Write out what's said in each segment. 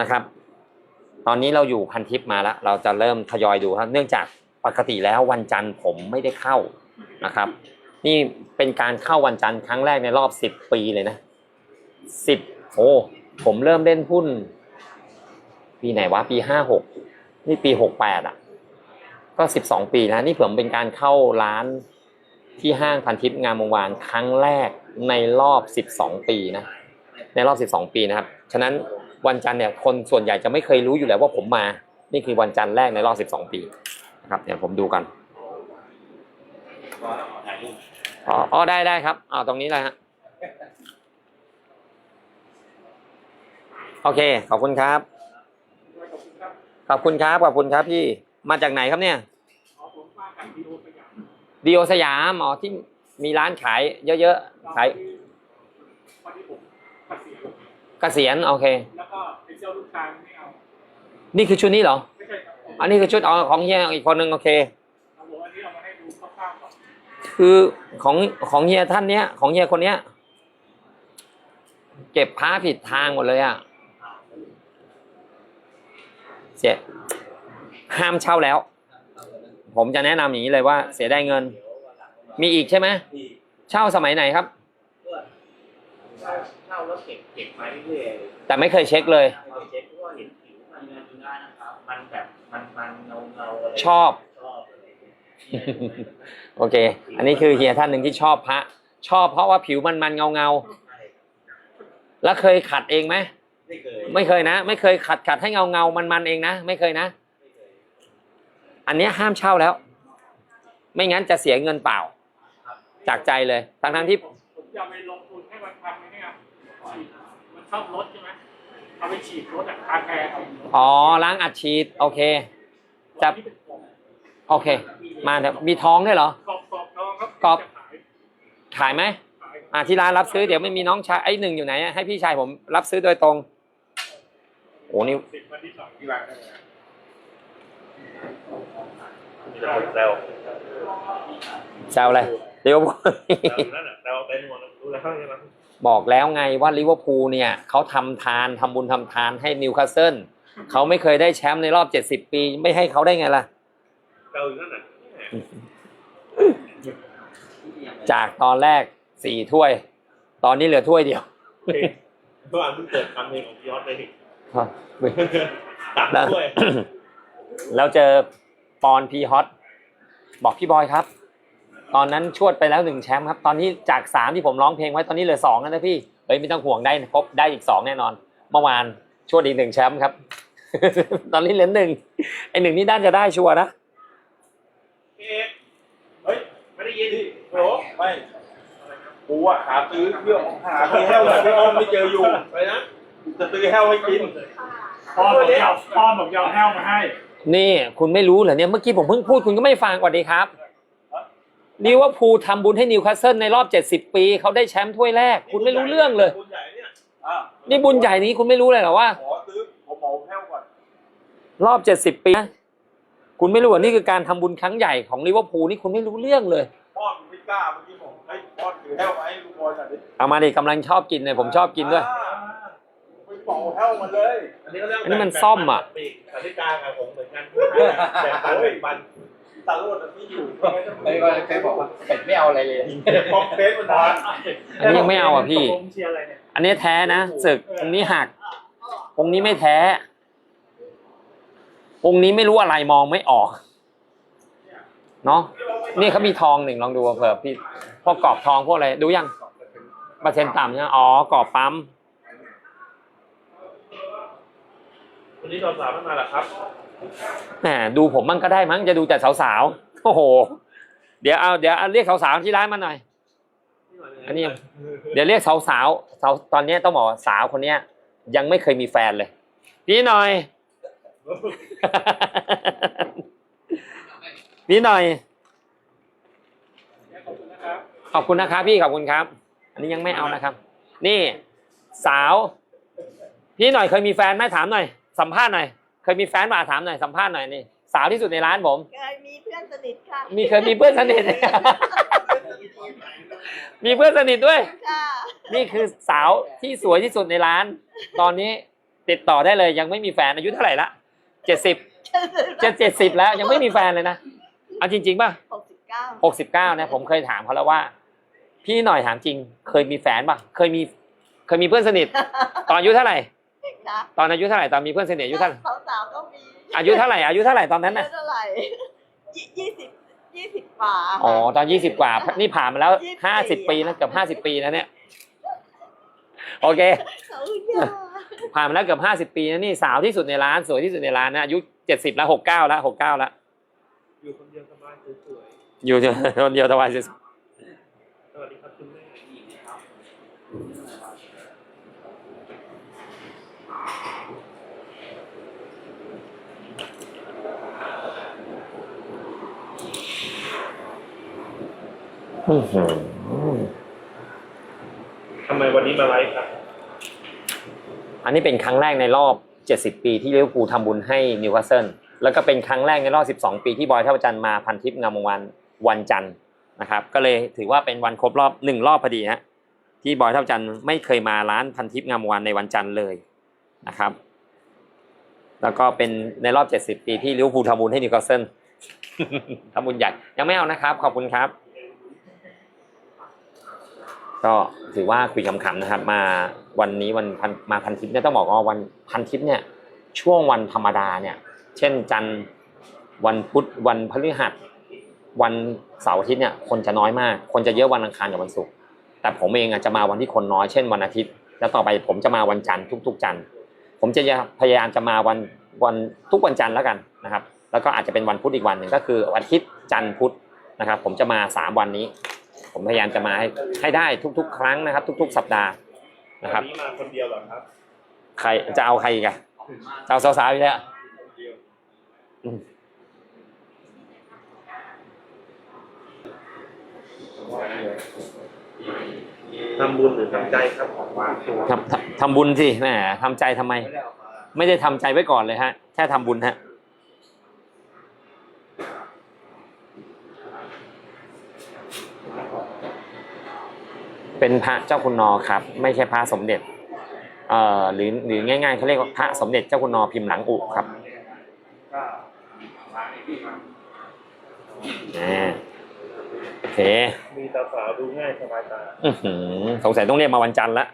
นะครับ ตอนนี้เราอยู่พันทิปมาแล้ว เราจะเริ่มทยอยดูครับ เนื่องจากปกติแล้ววันจันทร์ผมไม่ได้เข้านะครับ นี่เป็นการเข้าวันจันทร์ครั้งแรกในรอบสิบปีเลยนะสิบโอ้ผมเริ่มเล่นหุ้น ปีไหนวะปีห้าหกนี่ปีหกแปดอะ ก็สิบสองปีนะนี่ผมเป็นการเข้าร้านที่ห้างพันทิพย์งามวงวานครั้งแรกในรอบสิบสองปีนะ ในรอบสิบสองปีนะครับ ฉะนั้น วันจันทร์เนี่ยคนส่วนใหญ่จะไม่เคยรู้อยู่แล้วว่าผมมา นี่คือวันจันทร์แรกในรอบสิบสองปีนะครับเดี๋ยวผมดูกันอ๋อออได้ได้ครับเอาตรงนี้เลยฮะโอเค ขอบคุณครับ ขอบคุณครับ ขอบคุณครับพี่ มาจากไหนครับเนี่ยดีโอสยามอ๋อที่มีร้านขายเยอะๆขาย เกษียณเกษียณโอเค แล้วก็ไปเที่ยวลูกชายไม่เอานี่คือชุดนี้เหรอ ไม่ใช่ครับผมอันนี้คือชุดอ๋อของเฮียอีกคนหนึ่งโอเค เอาบอกอันนี้เอามาให้ดูคร่าวๆก่อนคือของของเฮียท่านเนี้ย ของเฮียคนเนี้ย เก็บพ้าผิดทางหมดเลยอะเสียห้ามเช่าแล้ว ผมจะแนะนำอย่างนี้เลยว่าเสียได้เงิน มีอีกใช่ไหมเช่าสมัยไหนครับ เช่าแล้วเก็บเก็บมาเรื่อยแต่ไม่เคยเช็คเลยๆเราเช็คว่าเห็นผิวมันงานดูได้นะครับ มันแบบมันมันเงาเงาๆอะไรชอบ ชอบอะไรอย่างเงี้ยโอเค อันนี้คือเฮียท่านหนึ่งที่ชอบพระ ชอบเพราะว่าผิวมันมันเงาเงาๆแล้วเคยขัดเองไหม ไม่เคยไม่เคยนะ ไม่เคยขัดขัดให้เงาเงามันมันๆเองนะ ไม่เคยนะ ไม่เคยอันเนี้ยห้ามเช่าแล้ว ไม่งั้นจะเสียเงินเปล่า จากใจเลยทั้งทั้งๆที่ ผมผมจะเอาไปลงทุนให้มันทำไอ้เนี่ยฉีด มันชอบรถใช่ไหมเอาไปฉีดรถอะคาแคร์เอาอ๋อล้างอัดฉีดโอเคจะที่เป็นของโอเค มาเถอะมีท้องด้วยเหรอ กรอบกรอบทองครับกรอบ จะขายขายไหมขายอ่าที่ร้านรับซื้อเดี๋ยวไม่มีน้องชายไอ้หนึ่งอยู่ไหนอะให้พี่ชายผมรับซื้อโดยตรงโอ้นี่สิบวันที่สองที่วางได้ไหมจะหมดแล้วแซวอะไรเดี๋ยวนั่นแหละเราเป็นหมดรู้แล้วใช่ไหม บอกแล้วไงว่าลิเวอร์พูลเนี่ยเขาทำทานทำบุญทำทานให้นิวคาสเซิลเขาไม่เคยได้แชมป์ในรอบ70ปี ไม่ให้เขาได้ไงล่ะเราอยู่นั่นน่ะจากตอนแรกสี่ถ้วย ตอนนี้เหลือถ้วยเดียวเมื่อวานเพิ่งเกิดคำเพลงของพี่ยอดเลยนี่ครับตัดแล้วด้วยแล้วเจอปอนพีฮอตบอกพี่บอยครับ ตอนนั้นชวดไปแล้วหนึ่งแชมป์ครับ ตอนนี้จากสามที่ผมร้องเพลงไว้ตอนนี้เหลือสองแล้วนะพี่เฮ้ยไม่ต้องห่วงได้ครบได้อีกสองแน่นอน เมื่อวานชวดอีกหนึ่งแชมป์ครับ ตอนนี้เหลือหนึ่งไอหนึ่งนี่ด้านจะได้ชัวร์นะพี่เอกเฮ้ยไม่ได้ยินโหลไม่กูอะหาซื้อเรื่องหาซื้อแห้วเลยพี่อ้อมไม่เจออยู่ไปนะจะซื้อแห้วให้กินพ่อผมจะเอาพ่อผมจะเอาแห้วมาให้ นี่คุณไม่รู้เหรอเนี่ยเมื่อกี้ผมเพิ่งพูดคุณก็ไม่ฟังสวัสดีครับ ลิเวอร์พูลทำบุญให้นิวคาสเซิลในรอบ 70 ปี เขาได้แชมป์ถ้วยแรก คุณไม่รู้เรื่องเลย บุญใหญ่เนี่ยอะนี่บุญใหญ่นี้คุณไม่รู้เลยเหรอว่า ขอซื้อผมเหมาแห้วก่อนรอบ 70 ปีนะคุณไม่รู้ว่านี่คือการทำบุญครั้งใหญ่ของลิเวอร์พูลนี่คุณไม่รู้เรื่องเลย พ่อมึงไม่กล้าเมื่อกี้บอกให้พ่อถือแห้วมาให้ลุงบอยหน่อยดิเอามาดิกำลังชอบกินเลยผมชอบกินด้วย อ่าไปเป่าแห้วมาเลย อันนี้ก็เรียกอันนี้มันซ่อมอะปีกสาธิการกับผมเหมือนกันแต่ปันแบ่งปัน ตาโลดอะไม่อยู่เฮ้ยว่าเคยบอกว่าเป็ดไม่เอาอะไรเลยคอมเฟสมันนอนอันนี้ยังไม่เอาอะพี่ผมเชียร์อะไรเนี่ยอันนี้แท้นะศึกองค์นี้หัก องค์นี้ไม่แท้ องค์นี้ไม่รู้อะไรมองไม่ออก เนาะนี่เขามีทองหนึ่งลองดูเผื่อพี่พวกกรอบทองพวกอะไรดูยังเปอร์เซ็นต์ต่ำใช่ไหมอ๋อกรอบปั๊มวันนี้ตอนสามไม่มาหรอครับ แหมดูผมมั่งก็ได้มั้งจะดูแต่สาวๆโอ้โห เดี๋ยวเอาเดี๋ยวเอาเรียกสาวๆที่ร้านมาหน่อย อันนี้เดี๋ยวเรียกสาวๆสาวตอนนี้ต้องบอกว่าสาวคนเนี้ย ยังไม่เคยมีแฟนเลยพี่หน่อยพี่หน่อยขอบคุณนะครับขอบคุณนะครับพี่ขอบคุณครับ อันนี้ยังไม่เอานะครับ นี่สาว พี่หน่อยเคยมีแฟนไหมถามหน่อย สัมภาษณ์หน่อย เคยมีแฟนมาถามหน่อยสัมภาษณ์หน่อยนี่สาวที่สุดในร้านผม เคยมีเพื่อนสนิทค่ะมีเคยมีเพื่อนสนิท มีเพื่อนสนิทด้วย ค่ะนี่คือสาวที่สวยที่สุดในร้าน ตอนนี้ติดต่อได้เลยยังไม่มีแฟนอายุเท่าไหร่ละเจ็ดสิบเจ็ดเจ็ดสิบแล้วยังไม่มีแฟนเลยนะเอาจริงๆป่ะหกสิบเก้าหกสิบเก้าเนี่ยผมเคยถามเขาแล้วว่า พี่หน่อยถามจริง เคยมีแฟนป่ะ เคยมี เคยมีเพื่อนสนิท ตอนอายุเท่าไหร่ นะตอนอายุเท่าไหร่ตอนมีเพื่อนสนิทอายุเท่าไหร่ สาวๆก็มีอายุเท่าไหร่อายุเท่าไหร่ตอนนั้นอาน่ะยุเท่าไหร่ยี่ยี่สิบยี่สิบกว่าค่ะอ๋อตอนยี่สิบกว่า นี่ผ่านมาแล้วยี่สิบห้าสิบปีแล้วเกือบห้าสิบปีแล้วเนี่ยโอเคเขาเยอะผ่านมาแล้วเกือบห้าสิบปีนะนี่สาวที่สุดในร้านสวยที่สุดในร้านนะอายุเจ็ดสิบแล้วหกเก้าแล้วหกเก้าแล้วอยู่คนเดียวสบายสวยอยู่คนเดียวตะวันๆสวัสดีครับคุณแม่ อื้อหือ ทำไมวันนี้มาไลฟ์ครับ อันนี้เป็นครั้งแรกในรอบ 70 ปีที่ลิเวอร์พูลทำบุญให้นิวคาสเซิลแล้วก็เป็นครั้งแรกในรอบ 12 ปีที่บอยท่าประจันทร์มาพันทิพย์งามวงศ์วันวันจันทร์นะครับ ก็เลยถือว่าเป็นวันครบรอบหนึ่งรอบพอดีฮะที่บอยท่าประจันทร์ไม่เคยมาร้านพันทิพย์งามวงศ์วันในวันจันทร์เลยนะครับ แล้วก็เป็นในรอบ 70 ปีที่ลิเวอร์พูลทำบุญให้นิวคาสเซิลทำบุญใหญ่ยังไม่เอานะครับ ขอบคุณครับ ก็ถือว่าคุยขำๆนะครับ มาวันนี้วันพันมาพันทิพย์เนี่ยต้องบอกว่าวันพันทิพย์เนี่ยช่วงวันธรรมดาเนี่ย เช่นจันทร์วันพุธวันพฤหัส วันเสาร์อาทิตย์เนี่ยคนจะน้อยมาก คนจะเยอะวันอังคารกับวันศุกร์แต่ผมเองอะจะมาวันที่คนน้อยเช่นวันอาทิตย์ แล้วต่อไปผมจะมาวันจันทร์ทุก ๆ จันทร์ผมจะพยายามจะมาวันวันทุกวันจันทร์แล้วกันนะครับ แล้วก็อาจจะเป็นวันพุธอีกวันหนึ่งก็คือวันอาทิตย์จันทร์พุธนะครับ ผมจะมาสามวันนี้ ผมพยายามจะมาให้ให้ได้ทุก ๆ ครั้งนะครับ ทุก ๆ สัปดาห์นะครับวันนี้มาคนเดียวเหรอครับ ใครจะเอาใครอีกอะจะเอาสาวๆอีกแล้วอืมทำบุญหรือทำใจครับของวางทำทำทำบุญสิแหมทำใจทำไม ไม่ได้ทำใจไว้ก่อนเลยฮะ แค่ทำบุญฮะ เป็นพระเจ้าคุณนอครับ ไม่ใช่พระสมเด็จเอ่อหรือหรือง่ายๆเขาเรียกว่าพระสมเด็จเจ้าคุณนอพิมพ์หลังอุครับอ่าโอเคมีตาสาวดูง่ายสบายตาอือหือสงสัยต้องเรียกมาวันจันทร์ละ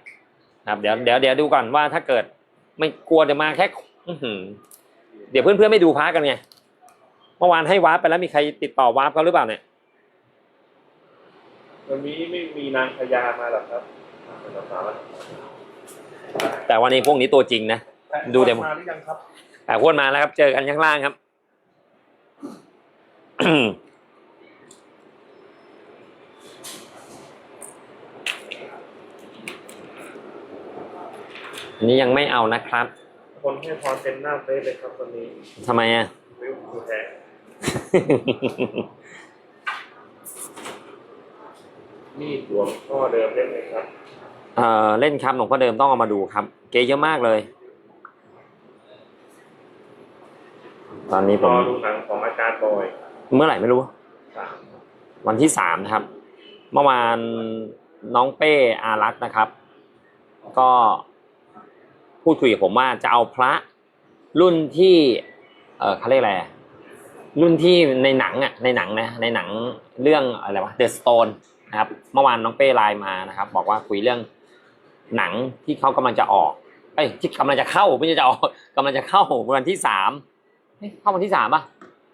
ครับเดี๋ยวเดี๋ยวเดี๋ยวดูก่อนว่าถ้าเกิด ไม่กลัวเดี๋ยวมาแค่อือหือเดี๋ยวเพื่อนๆไม่ดูพาร์ทกันไงเมื่อวานให้วาร์ปไปแล้วมีใครติดต่อวาร์ปเขาหรือเปล่าเนี่ย วันนี้ไม่มีนางพญามาหรอครับเป็นตาสาวแล้วแต่วันนี้พวกนี้ตัวจริงนะ ดูเดี๋ยวมาหรือยังครับแต่พวนมาแล้วครับ เจอกันข้างล่างครับอันนี้ยังไม่เอานะครับ คนให้พรเต็มหน้าเฟซเลยครับวันนี้ทำไมอะวิวดูแทน นี่หลวงพ่อเดิมได้ไหมครับเอ่อเล่นครับหลวงพ่อเดิมต้องเอามาดูครับ เก๋เยอะมากเลย ตอนนี้ผรมอดูหนังของอาจารย์บอยเมื่อไหร่ไม่รู้ สามวันที่สามนะครับ เมื่อวานน้องเป้อารักษ์นะครับ ก็พูดคุยกับผมว่าจะเอาพระรุ่นที่ เออเขาเรียกอะไรอะรุ่นที่ในหนังอะในหนังนะในหนังเรื่องอะไรวะ The Stone นะครับเมื่อวานน้องเป้ไลน์มานะครับ บอกว่าคุยเรื่องหนังที่เขากำลังจะออกเอ้ยที่กำลังจะเข้าไม่ใช่จะออกกำลังจะเข้าวันที่สามเข้าวันที่สามป่ะ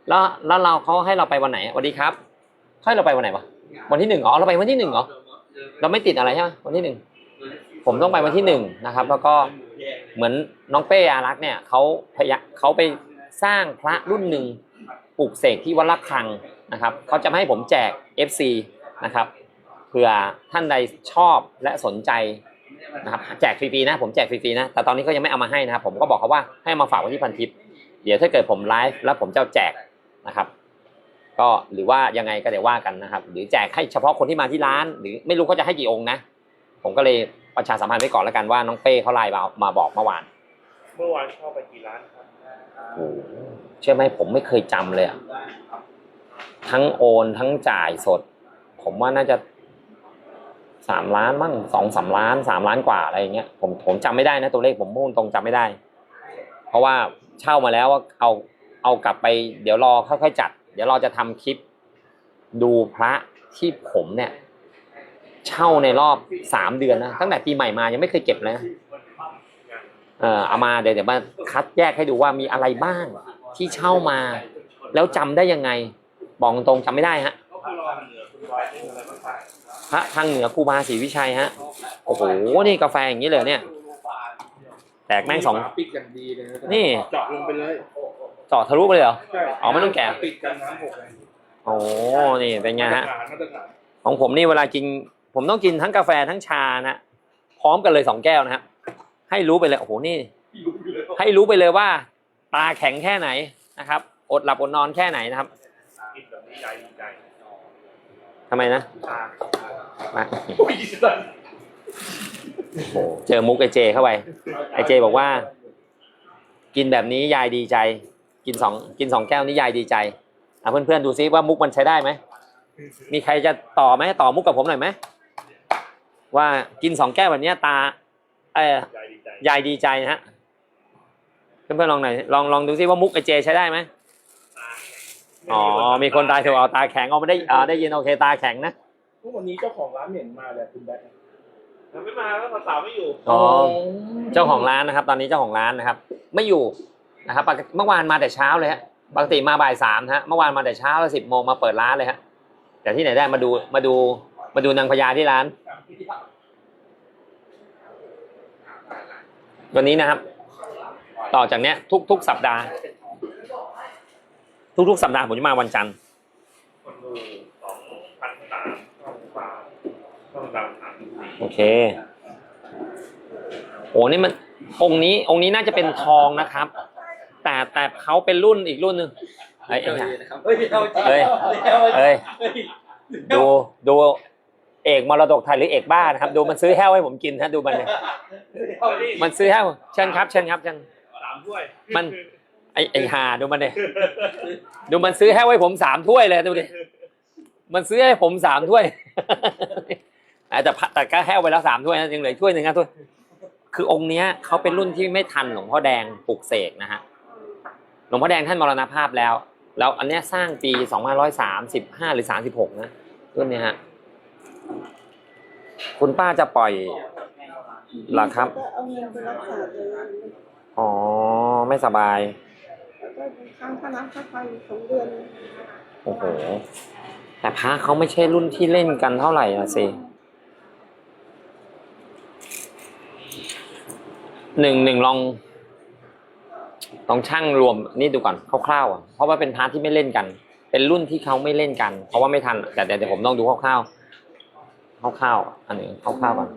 แล้วแล้วเราเขาให้เราไปวันไหนสวัสดีครับให้เราไปวันไหนวะวันที่หนึ่งอ๋อเราไปวันที่หนึ่งเหรอเราไม่ติดอะไรใช่ไหมวันที่หนึ่งผมต้องไปวันที่หนึ่งนะครับ แล้วก็เหมือนน้องเป้อารักษ์เนี่ยเขาพยาเขาไปสร้างพระรุ่นหนึ่งปลูกเสกที่วัดละคังนะครับเขาจะให้ผมแจก FC นะครับ ผื่อท่านใดชอบและสนใจนะครับแจกฟรีๆนะผมแจกฟรีๆนะแต่ตอนนี้เขายังไม่เอามาให้นะครับผมก็บอกเขาว่าให้เอามาฝากไว้ที่พันทิปเดี๋ยวถ้าเกิดผมไลฟ์แล้วผมจะแจกนะครับ ก็หรือว่ายังไงก็เดี๋ยวว่ากันนะครับ หรือแจกให้เฉพาะคนที่มาที่ร้าน หรือไม่รู้เขาจะให้กี่องค์นะ ผมก็เลยประชาสัมพันธ์ไว้ก่อนแล้วกันว่าน้องเป้เขาไลน์มามาบอกเมื่อวาน เมื่อวานเข้าไปกี่ร้านครับโอ้โหเชื่อไหมผมไม่เคยจำเลยอะทั้งโอนทั้งจ่ายสด ผมว่าน่าจะ สามล้านมั้งสองสามล้านสามล้านกว่าอะไรอย่างเงี้ยผมผมจำไม่ได้นะตัวเลขผมพูดตรงจำไม่ได้ เพราะว่าเช่ามาแล้วว่าเอาเอากลับไป เดี๋ยวรอค่อยๆจัด เดี๋ยวเราจะทำคลิป ดูพระที่ผมเนี่ย เช่าในรอบสามเดือนนะตั้งแต่ปีใหม่มายังไม่เคยเก็บเลยเออเอามาเดี๋ยวเดี๋ยวมาคัดแยกให้ดูว่ามีอะไรบ้างที่เช่ามา แล้วจำได้ยังไงบอกตรงๆจำไม่ได้ฮะ พระทางเหนือครูบาศรีวิชัยฮะ โอ้โห นี่กาแฟอย่างนี้เลยเนี่ย แตกแม่งสองปิดอย่างดีเลยะนี่ เจาะลงไปเลยเจาะทะลุไปเลยเหรอ ใช่อ๋อไม่ต้องแกะ ปิดกันน้ำหกเลยโอ้นี่เป็นไงฮะ มาตรฐานของผมนี่เวลากิน ผมต้องกินทั้งกาแฟทั้งชานะพร้อมกันเลยสองแก้วนะครับให้รู้ไปเลย โอ้โห นี่ให้รู้ไปเลยว่า ตาแข็งแค่ไหนนะครับ อดหลับอดนอนแค่ไหนนะครับ กินแบบนี้ใจดีใจทำไมนะตามาโอ้ยสันโอ้โหเจอมุกไอเจเข้าไป ไอเจบอกว่า กินแบบนี้ยายดีใจ กินสองกินสองแก้วนี้ยายดีใจอะเพื่อนๆดูซิว่ามุกมันใช้ได้ไหมมีใครจะต่อไหมต่อมุกกับผมหน่อยไหมว่ากินสองแก้วแบบเนี้ยตาเออใจดีใจยายดีใจนะฮะเพื่อนๆลองหน่อยลองลองดูซิว่ามุกไอเจใช้ได้ไหม อ๋อ มีคนตายถูกเอาตาแข็งเอาไม่ได้อ่าได้ยินโอเคตาแข็งนะวันนี้เจ้าของร้านเหม็นมาเลยคุณแบ๊ทไม่มาแล้วภาษาไม่อยู่อ๋อ เจ้าของร้านนะครับ ตอนนี้เจ้าของร้านนะครับ ไม่อยู่นะครับปกติเมื่อวานมาแต่เช้าเลยฮะ ปกติมาบ่ายสามฮะ เมื่อวานมาแต่เช้าแล้วสิบโมงมาเปิดร้านเลยฮะ แต่ที่ไหนได้มาดูมาดูมาดูนางพญาที่ร้าน วันนี้นะครับ ต่อจากเนี้ยทุกทุกสัปดาห์ ทุกทุกสัปดาห์ผมจะมาวันจันทร์คนดูสองพันสามต้องฟ้าต้องดำสามสี่โอเคโอ้นี่มันองค์นี้องค์นี้น่าจะเป็นทองนะครับ แต่แต่เขาเป็นรุ่นอีกรุ่นหนึ่งเฮ้ยเฮ้เอ้ยยนะครับเฮ้ยเอาจริงเฮ้ยเฮ้ยดูดูเอกมรดกไทยหรือเอกบ้านะครับ ดูมันซื้อแห้วให้ผมกินฮะดูมันเลยมันซื้อแห้วเชิญครับเชิญครับเชิญสามถ้วยมัน ไอไอหาดูมันเลยดูมันซื้อแห้ไว้ผมสามถ้วยเลยดูดิมันซื้อให้ผมสามถ้วย แต่แต่ก็แห้วไปแล้วสามถ้วยนะยังเหลือถ้วยหนึ่งนะถ้วยคือองค์เนี้ยเขาเป็นรุ่นที่ไม่ทันหลวงพ่อแดงปลุกเสกนะฮะหลวงพ่อแดงท่านมรณภาพแล้ว แล้วอันเนี้ยสร้างปีสองพันร้อยสามสิบห้าหรือสามสิบหกนะรุ่นเนี้ยฮะคุณป้าจะปล่อยหรอครับอ๋อไม่สบาย ก็ค้างค่าน้ำค่าไฟสองเดือนโอ้โห แต่พระเขาไม่ใช่รุ่นที่เล่นกันเท่าไหร่อะสิหนึ่งหนึ่งลองลองช่างรวมนี่ดูก่อนคร่าวๆอะเพราะว่าเป็นพาร์ทที่ไม่เล่นกัน เป็นรุ่นที่เขาไม่เล่นกัน เพราะว่าไม่ทันแต่เดี๋ยวผมต้องดูคร่าวๆคร่าวๆอันนึ่งคร่าวๆก่อน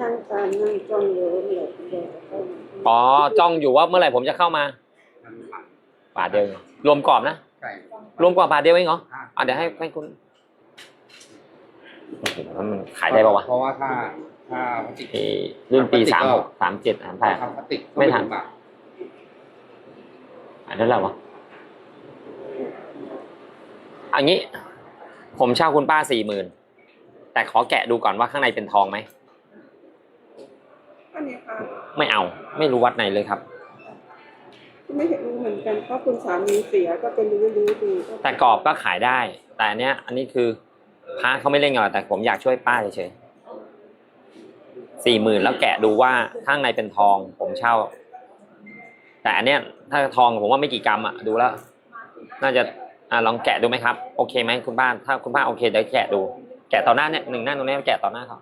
นั่งการนั่งจ้องเยอะเหนื่อยเดี๋ยวจะเข้ามาอ๋อจ้องอยู่ว่าเมื่อไหร่ผมจะเข้ามาบาทเดียวเองรวมกรอบนะไก่รวมกรอบบาทเดียวเองเหรออะเดี๋ยวให้ให้คุณโอ้โหมันขายได้ปะวะเพราะว่าถ้าถ้าพลาสติกเอ่อรุ่นปีสามหกสามเจ็ดสามแปดทำพลาสติกไม่ทัน ถึงบาทอันนั้นแหละวะอันนี้ ผมเช่าคุณป้าสี่หมื่นแต่ขอแกะดูก่อนว่าข้างในเป็นทองไหม ก็เนี่ยค่ะไม่เอาไม่รู้วัดไหนเลยครับก็ไม่เห็นรู้เหมือนกันเพราะคุณสามีเสียก็เป็นรู้รู้ดูแต่กรอบก็ขายได้ แต่อันเนี้ย อันนี้คือพระเขาไม่เล่นกันหรอกแต่ผมอยากช่วยป้าเฉยๆสี่หมื่นแล้วแกะดูว่าข้างในเป็นทอง ผมเช่า แต่อันเนี้ยถ้าทองผมว่าไม่กี่กรัมอะดูแล้ว น่าจะอ่าลองแกะดูไหมครับ โอเคไหมคุณป้าถ้าคุณป้าโอเคเดี๋ยวแกะดู แกะต่อหน้าเนี่ยหนึ่งหน้าตรงนี้แกะต่อหน้าเขา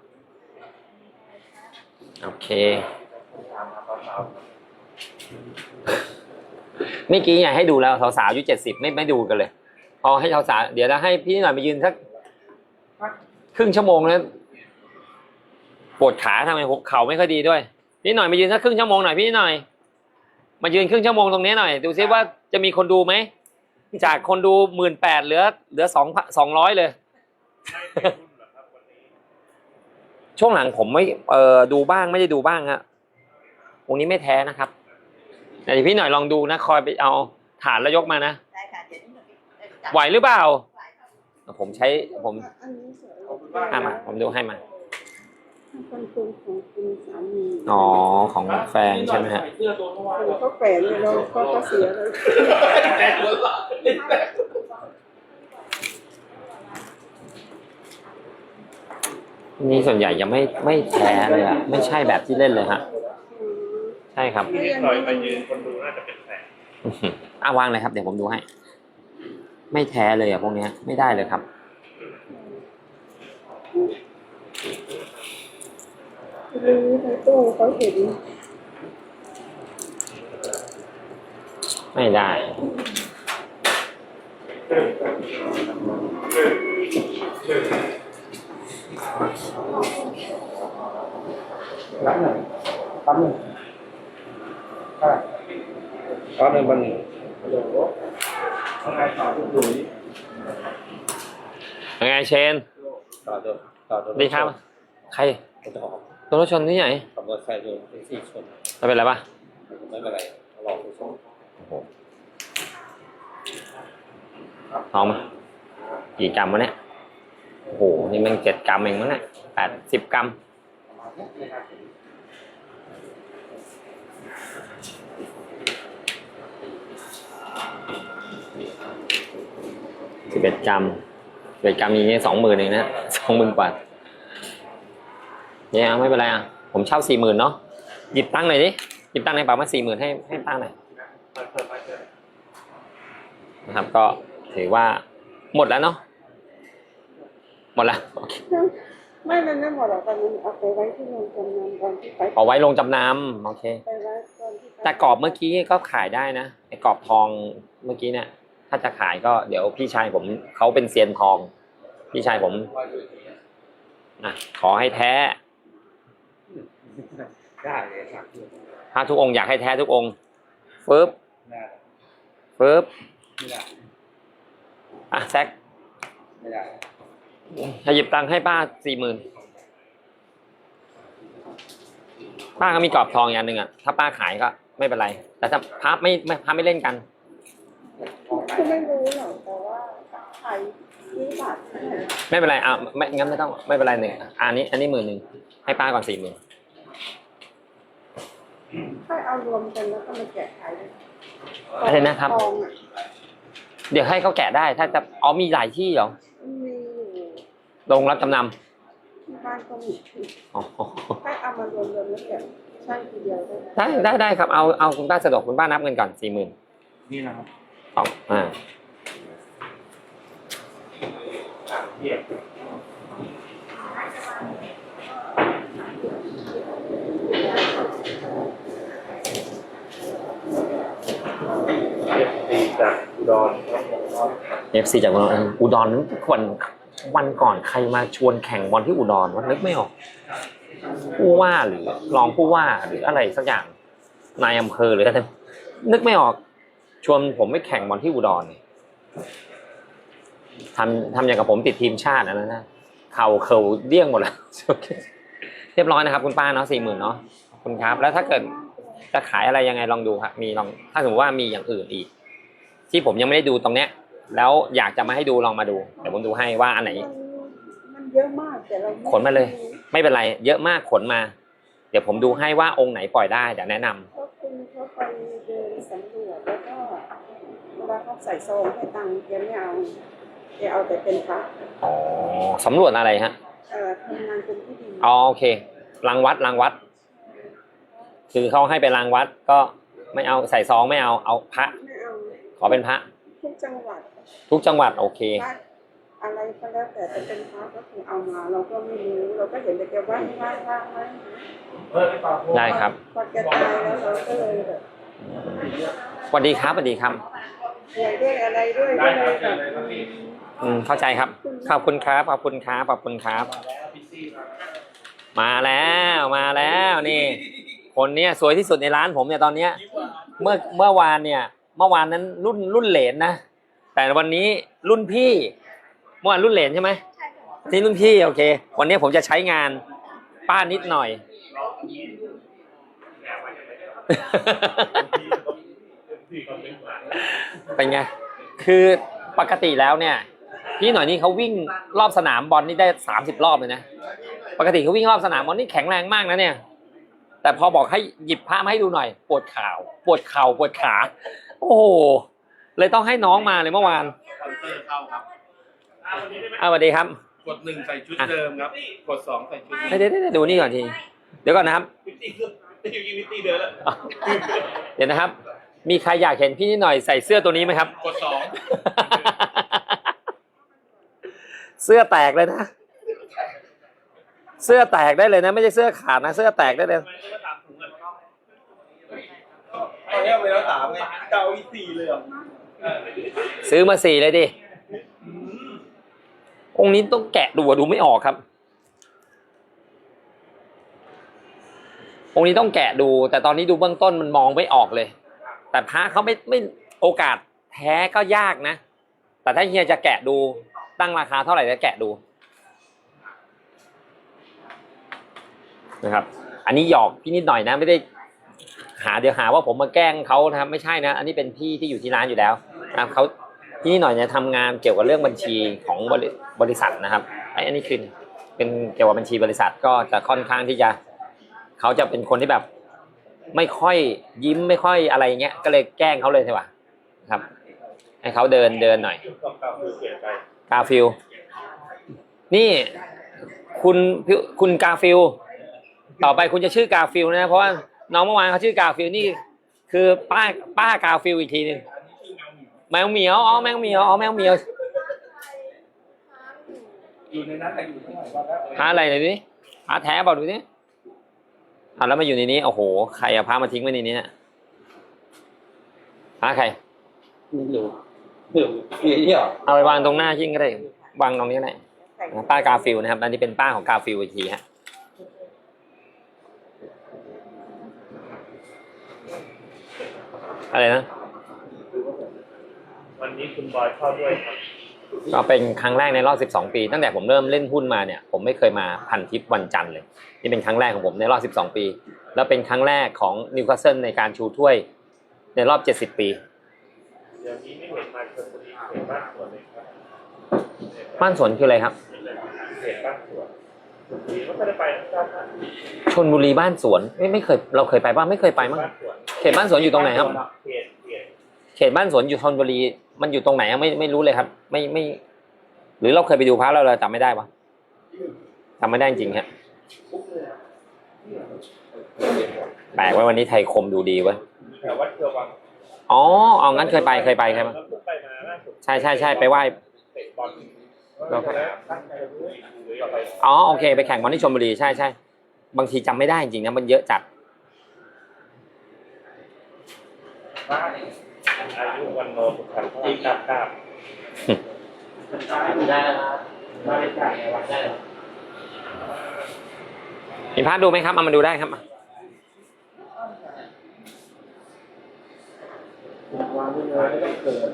โอเค เมื่อกี้อยากให้ดูแล้วสาวๆอายุเจ็ดสิบไม่ไม่ดูกันเลย พอให้สาวๆเดี๋ยวเราให้พี่หน่อยมายืนสักครึ่งชั่วโมงแล้วปวดขาทำไมหัวเข่าไม่ค่อยดีด้วย พี่หน่อยมายืนสักครึ่งชั่วโมงหน่อยพี่หน่อย มายืนครึ่งชั่วโมงตรงนี้หน่อย ดูซิว่าจะมีคนดูไหมจากคนดูหมื่นแปดเหลือ เหลือสองสองร้อยเลย ช่วงหลังผมไม่เอ่อดูบ้างไม่ได้ดูบ้างฮะวงนี้ไม่แท้นะครับแต่เดี๋ยวพี่หน่อยลองดูนะคอยไปเอาฐานแล้วยกมานะได้ค่ะเดี๋ยวนี้หนูไหวหรือเปล่าผมใช้ผมอันนี้สวยอะมาผมดูให้มาคนคุณของคุณสามีอ๋อของแฟนใช่ไหมฮะเสื้อตัวเมื่อวานคนเขาแฝงเลยเราเขาก็เสียเลย นี่ส่วนใหญ่ยังไม่ไม่แท้เลยอะไม่ใช่แบบที่เล่นเลยฮะอืมใช่ครับนิดหน่อยมายืนคนดูน่าจะเป็นแฟนอื้อหืออะวางเลยครับ เดี๋ยวผมดูให้ ไม่แท้เลยอะพวกเนี้ยไม่ได้เลยครับหรือในตู้เขาเห็นไม่ได้ รับหนึ่งปั๊มหนึ่งเท่าไหร่ปั๊มหนึ่งปั๊มหนึ่งทำไงต่อทุกดูนี่ยังไงเชนต่อเดิมต่อเดิมดีครับ ใครจะออกตัวรถชนที่ไหนขับรถไฟโดนแท็กซี่ชนจะเป็นอะไรปะไม่เป็นไรรอผู้ชมลองมากี่กรัมวะเนี่ย โห นี่มันเจ็ดกรัมเองมั้งเนี่ยแปดสิบกรัม สิบเอ็ดกรัมสิบเอ็ดกรัมอย่างเงี้ยสองหมื่นเองนะสองหมื่นกว่าเนี่ยไม่เป็นไรอะ ผมเช่าสี่หมื่นเนาะ หยิบตั้งหน่อยดิ หยิบตั้งในกระเป๋ามาสี่หมื่นให้ให้ป้าหน่อยนะครับก็ถือว่าหมดแล้วเนาะ หมดแล้วโอเคไม่นั่นไม่หมดหรอกตอนนี้เอาไปไว้ที่โรงจำนำตอนที่ไปเอาไว้ลงจำนำโอเค ไปไว้ตอนที่ไปแต่กรอบเมื่อกี้ก็ขายได้นะไอ้กรอบทองเมื่อกี้เนี่ย ถ้าจะขายก็เดี๋ยวพี่ชายผมเขาเป็นเซียนทอง พี่ชายผมนะขอให้แท้ ได้เลยครับถ้าทุกองค์อยากให้แท้ทุกองค์ฟึบได้ฟึบไม่ได้อะแซกไม่ได้ ให้หยิบตังค์ให้ป้าสี่หมื่นป้าก็มีกรอบทองอย่างหนึ่งอะ ถ้าป้าขายก็ไม่เป็นไร แต่ถ้าพระไม่ไม่พระไม่เล่นกัน คือไม่รู้หรอกแต่ว่าใครซื้อบัตรให้ไม่เป็นไรอะไม่งั้นไม่ต้องไม่เป็นไรหนึ่งอะอันนี้ อันนี้หมื่นหนึ่งให้ป้าก่อนสี่หมื่นให้เอารวมกันแล้วก็มาแจกขายเลยอะไรนะครับ ทองอะเดี๋ยวให้เขาแกะได้ ถ้าจะอ๋อมีหลายที่เหรอมีอยู่ ลงรับจำนที่บ้านก็มีำอ๋อให้เอามารวมๆแล้วแจกช่างทีเดียวได้ไหมได้ได้ได้ครับเอาเอาคุณป้าสะดวกคุณป้านับเงินก่อนสี่หมื่นนี่นะครับสองอ่าเทียบตีจากอุดรเอฟซีจากอุดรอุดรนั้นวัน วันก่อนใครมาชวนแข่งบอลที่อุดรวันนึกไม่ออกผู้ว่าหรือรองผู้ว่าหรืออะไรสักอย่างนายอำเภอหรืออะไรนึกไม่ออก ชวนผมไปแข่งบอลที่อุดรเนี่ยทำทำอย่างกับผมติดทีมชาติอันะนะเข่าเข่าเดี้ยงหมดแล้วเรียบร้อยนะครับ คุณป้าเนาะสี่หมื่นเนาะคุณครับ แล้วถ้าเกิดจะขายอะไรยังไงลองดูครับมีลองถ้าสมมติว่ามีอย่างอื่นอีก ที่ผมยังไม่ได้ดูตรงเนี้ย แล้วอยากจะมาให้ดูลองมาดูเดี๋ยวผมดูให้ว่าอันไหน มันมันเยอะมากแต่เราไขนมาเลย ไม่เป็นไร เยอะมากขนมา เดี๋ยวผมดูให้ว่าองค์ไหนปล่อยได้เดี๋ยวแนะนำเพราะคุณเขาไปเดินสำรวจแล้วก็เวลาเขาใส่ซองให้ตังค์แกไม่เอาแกเอาแต่เป็นพระอ๋อสำรวจอะไรฮะเอ่อทำงานเป็นที่ดีอ๋อโอเครังวัดรังวัด คือเขาให้ไปรังวัดก็ไม่เอาใส่ซองไม่เอาเอาพระ ไม่เอาขอเป็นพระ ทุกจังหวัดทุกจังหวัดโอเคพระอะไรก็แล้วแต่จะเป็นพระก็คือเอามาเราก็ไม่รู้เราก็เห็นแต่แกว่างว่างว่างไว้เฮ้ยปากโได้ครับพอแกตายแล้วเราก็เลยแบบสวัสดีครับสวัสดีครับป่วยด้วยอะไรด้วยได้ก็คเลรับยเชิแบญบเลยครับพี่อืมเข้าใจครับ ขอบคุณครับขอบคุณครับขอบคุณครับแล้วพี่ซี่มามาแล้วมาแล้วนี่ คนเนี้ยสวยที่สุดในร้านผมเนี่ยตอนเนี้ย เมื่อเมื่อวานเนี่ย เมื่อวานนั้นรุ่นรุ่นเหลนนะแต่วันนี้รุ่นพี่เมื่อวานรุ่นเหลนใช่ไหมที่รุ่นพี่โอเค วันนี้ผมจะใช้งานป้านิดหน่อย เป็นไง คือปกติแล้วเนี่ย พี่หน่อยนี่เขาวิ่งรอบสนามบอลนี่ได้สามสิบรอบเลยนะ ปกติเขาวิ่งรอบสนามมันนี่แข็งแรงมากนะเนี่ย แต่พอบอกให้หยิบผ้ามาให้ดูหน่อย ปวดข่าว ปวดเข่าปวดขา โอ้โห เลยต้องให้น้องมาเลยเมื่อวานคอนเตอร์เข้าครับอ้าวสวัสดีครับ กดหนึ่งใส่ชุดเดิมครับ กดสองใส่ชุดเดี๋ยวเดี๋ยวเดี๋ยวดูนี่ก่อนที เดี๋ยวก่อนนะครับ วิตตี้คือวิตตี้เดินแล้ว เดี๋ยวนะครับ มีใครอยากเห็นพี่นิดหน่อยใส่เสื้อตัวนี้ไหมครับ กดสอง เสื้อแตกเลยนะ เสื้อแตกได้เลยนะ ไม่ใช่เสื้อขาดนะ เสื้อแตกได้เลย ตอนนี้เวลาสามไงเก้าวิตตี้เลยอะซื้อมาสี่เลยดิ องค์นี้ต้องแกะดูอะดูไม่ออกครับ องค์นี้ต้องแกะดู แต่ตอนนี้ดูเบื้องต้นมันมองไม่ออกเลย แต่พระเขาไม่ไม่โอกาสแท้ก็ยากนะ แต่ถ้าเฮียจะแกะดูตั้งราคาเท่าไหร่จะแกะดูนะครับ อันนี้หยอกพี่นิดหน่อยนะไม่ได้ หาเดี๋ยวหาว่าผมมาแกล้งเขานะครับไม่ใช่นะ อันนี้เป็นพี่ที่อยู่ที่ร้านอยู่แล้วนะครับเขาพี่นิดหน่อยเนี่ยทำงานเกี่ยวกับเรื่องบัญชีของบริบริษัทนะครับไอ้อันนี้คือเป็นเกี่ยวกับบัญชีบริษัทก็จะค่อนข้างที่จะเขาจะเป็นคนที่แบบ ไม่ค่อยยิ้มไม่ค่อยอะไรเงี้ยก็เลยแกล้งเขาเลยใช่ป่ะครับ ให้เขาเดินเดินหน่อยกาฟิลนี่คุณคุณกาฟิลต่อไปคุณจะชื่อกาฟิลนะเพราะว่า น้องเมื่อวานเขาชื่อกาฟิลนี่ คือป้าป้ากาฟิลอีกทีหนึ่งแมวเหมียวอ๋อแมวเหมียวอ๋อแมวเหมียวอยู่ในนั้นแต่อยู่เท่าไหร่ว่าแล้วพระอะไรเลยนี่พระแท้บอกดูนี่อะแล้วมาอยู่ในนี้โอ้โหใครเอาพระมาทิ้งไว้ในนี้เนี่ยพระใครมีอยู่เดี๋ยวมีเนี่ยเอาไปวางตรงหน้ายิ่งก็ได้วางตรงนี้ก็ได้ใส่ป้ากาฟิลนะครับอันนี้เป็นป้าของกาฟิลอีกทีฮะ อะไรนะ วันนี้คุณบอยเข้าด้วยครับก็เป็นครั้งแรกในรอบ 12 ปี ตั้งแต่ผมเริ่มเล่นหุ้นมาเนี่ย ผมไม่เคยมาพันทิปวันจันทร์เลย นี่เป็นครั้งแรกของผมในรอบ 12 ปี แล้วเป็นครั้งแรกของนิวคาสเซิลในการชูถ้วยในรอบ 70 ปีเดี๋ยวนี้ไม่เห็นมาชนบุรีเห็นบ้านสวนเลยครับบ้านสวนคืออะไรครับเห็นบ้านสวน ดีก็ไม่ได้ไปนะครับชนบุรีบ้านสวนไม่ไม่เคยเราเคยไปบ้างไม่เคยไปมั้งบ้านสวนเขตบ้านสวนอยู่ตรงไหนครับ เขตเขตเขตบ้านสวนอยู่ชนบุรีมันอยู่ตรงไหนอะไม่ไม่รู้เลยครับ ไม่ไม่ หรือเราเคยไปดูพระแล้วเราจำไม่ได้ปะจำไม่ได้จริงๆฮะแปลกว่าวันนี้ไทยคมดูดีเว้ยแถววัดเกือวังอ๋อเอางั้นเคยไปเคยไปใช่ไหมแล้วผมไปมาล่าสุดใช่ใช่ใช่ไปไหว้เตะบอล เราไปตั้งใจด้วยหรือเราไปอ๋อโอเค ไปแข่งบอลที่ชลบุรีใช่ใช่บางทีจำไม่ได้จริงๆนะมันเยอะจัดอายุวันโนสุขันธ์ที่กราบกราบได้แล้วนะมาได้จ่ายในวันได้หรอมีพาร์ทดูไหมครับเอามาดูได้ครับวางไว้เลยไม่ต้องเกิน